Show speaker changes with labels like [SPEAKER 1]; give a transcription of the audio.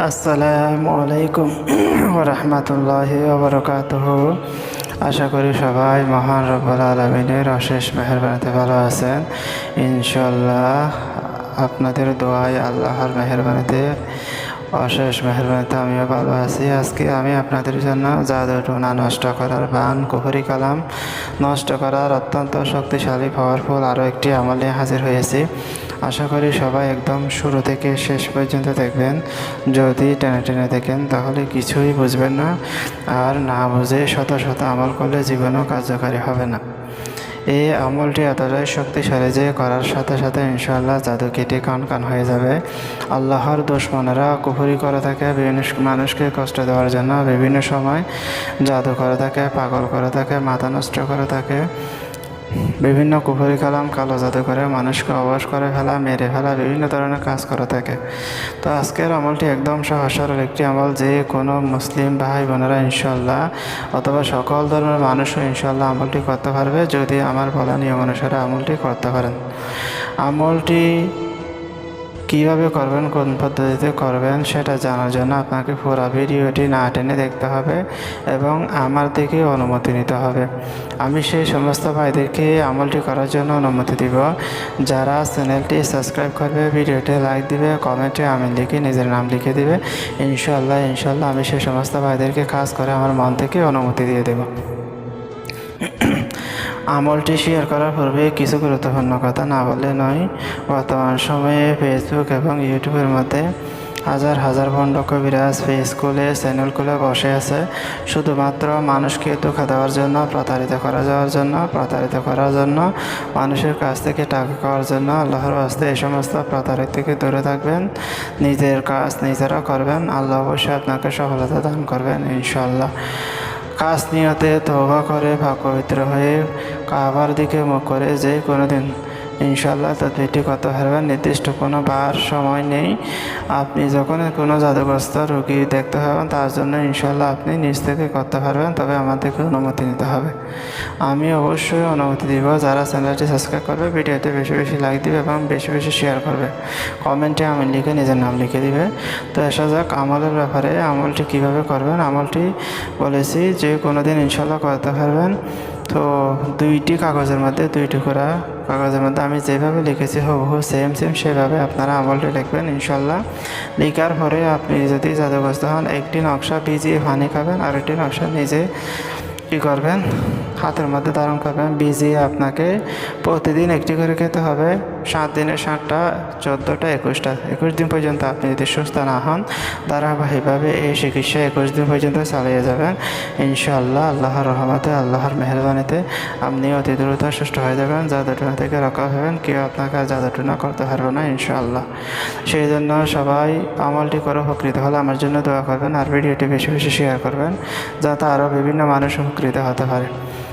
[SPEAKER 1] আসসালামু আলাইকুম রহমতুল্লাহ বরকাত আশা করি সবাই মহান রব্বুল আলমিনের অশেষ মেহরবানিতে ভালো আছেন। ইনশাল্লাহ আপনাদের দোয়াই আল্লাহর মেহরবানিতে অশেষ মেহরবানিতে আমিও ভালো আছি। আজকে আমি আপনাদের জন্য জাদু টোনা নষ্ট করার বান, কুহরি কালাম নষ্ট করার অত্যন্ত শক্তিশালী পাওয়ারফুল আরও একটি আমলে হাজির হয়েছি। আশা করি সবাই একদম শুরু থেকে শেষ পর্যন্ত দেখবেন। যদি টেনে টেনে দেখেন, তাহলে কিছুই বুঝবেন না। আর না বুঝে শত শত আমল করলে জীবনও কার্যকারী হবে না। এই আমলটি এতটাই শক্তিশালী যে করার সাথে সাথে ইনশাল্লাহ জাদু কেটে কান কান হয়ে যাবে। আল্লাহর দুশ্মনেরা কুহুরি করে থাকে, বিভিন্ন মানুষকে কষ্ট দেওয়ার জন্য বিভিন্ন সময় জাদু করে থাকে, পাগল করে থাকে মাথা নষ্ট করে থাকে। বিভিন্ন কুফরি কালাম কালো জাদু করে, মানুষকে অবাস করে ফেলা, মেরে ফেলা, বিভিন্ন ধরনের কাজ করে থাকে। তো আজকের আমলটি একদম সহজ সরল একটি আমল যে কোনো মুসলিম ভাই বোনেরা ইনশাল্লাহ অথবা সকল ধরনের মানুষও ইনশাল্লাহ আমলটি করতে পারবে যদি আমার বলা নিয়ম অনুসারে আমলটি করতে পারেন। আমলটি কীভাবে করবেন, কোন পদ্ধতিতে করবেন সেটা জানার জন্য আপনাকে পুরো ভিডিওটি না টেনে দেখতে হবে এবং আমার থেকে অনুমতি নিতে হবে। আমি সেই সমস্ত ভাইদেরকে আমলটি করার জন্য অনুমতি দিব। যারা চ্যানেলটি সাবস্ক্রাইব করবে ভিডিওটি লাইক দিবে, কমেন্টে আমি লিখে নিজের নাম লিখে দিবে। ইনশাল্লাহ ইনশাল্লাহ আমি সেই সমস্ত ভাইদেরকে কাজ করে আমার মন থেকে অনুমতি দিয়ে দেবো। আমলটি শেয়ার করার পূর্বে কিছু গুরুত্বপূর্ণ কথা না বলে নয়। বর্তমান সময়ে ফেসবুক এবং ইউটিউবের মধ্যে হাজার হাজার ভণ্ড কবিরাজ ফেস খুলে চ্যানেল খুলে বসে আছে। শুধুমাত্র মানুষকে ধোকা দেওয়ার জন্য, প্রতারিত করা যাওয়ার জন্য, প্রতারিত করার জন্য, মানুষের কাছ থেকে টাকা খাওয়ার জন্য আল্লাহর বাস্তে এই সমস্ত প্রতারিত থেকে দূরে থাকবেন। নিজের কাজ নিজেরা করবেন। আল্লাহ অবশ্যই আপনাকে সফলতা দান করবেন ইনশাল্লাহ কাজ নিয়তে তবা করে বা হয়ে কাবার দিকে মুখ করে যে কোনো দিন ইনশাল্লাহ তদবিরটি করতে পারবেন নির্দিষ্ট কোনো বার সময় নেই। আপনি যখন কোনো জাদুগ্রস্ত রোগী দেখতে পাবেন তার জন্য ইনশাল্লাহ আপনি নিজ থেকে করতে পারবেন, তবে আমাদেরকে অনুমতি নিতে হবে। আমি অবশ্যই অনুমতি দিব, যারা চ্যানেলটি সাবস্ক্রাইব করবে, ভিডিওতে বেশি বেশি লাইক দিবে এবং বেশি বেশি শেয়ার করবে। কমেন্টে আমি লিখে নিজের নাম লিখে দিবে। তো আসা যাক, আমলের ব্যাপারে আমলটি কীভাবে করবেন? আমলটি বলেছি যে কোনো দিন ইনশাল্লাহ করতে পারবেন। তো দুইটি কাগজের মধ্যে, দুইটি টুকরা কাগজের মধ্যে আমি যেভাবে লিখেছি হুবহু সেম সেম সেভাবে আপনারা আমলটি লিখবেন ইনশাল্লাহ লিখার পরে আপনি যদি জাদুগ্রস্ত হন, একটি নকশা ভিজিয়ে পানি খাবেন আর একটি নকশা নিজে কী করবেন, হাতের মধ্যে ধারণ করবেন। ভিজিয়ে আপনাকে প্রতিদিন একটি করে খেতে হবে। সাত দিনের সাতটা, চোদ্দোটা, একুশটা। একুশ দিন পর্যন্ত আপনি যদি সুস্থ না হন, ধারাবাহিকভাবে এই চিকিৎসা একুশ দিন পর্যন্ত চালিয়ে যাবেন। ইনশাআল্লাহ, আল্লাহর রহমতে, আল্লাহর মেহরবানিতে আপনি অতি দ্রুত সুস্থ হয়ে যাবেন। জাদুটুনা থেকে রক্ষা হবেন। কেউ আপনাকে জাদুটুনা করতে পারবে না, ইনশাআল্লাহ। সেই জন্য সবাই আমলটি করে উপকৃত হলে আমার জন্য দোয়া করবেন। আর ভিডিওটি বেশি বেশি শেয়ার করবেন। যাতে আরও বিভিন্ন মানুষ উপকৃত হতে পারে।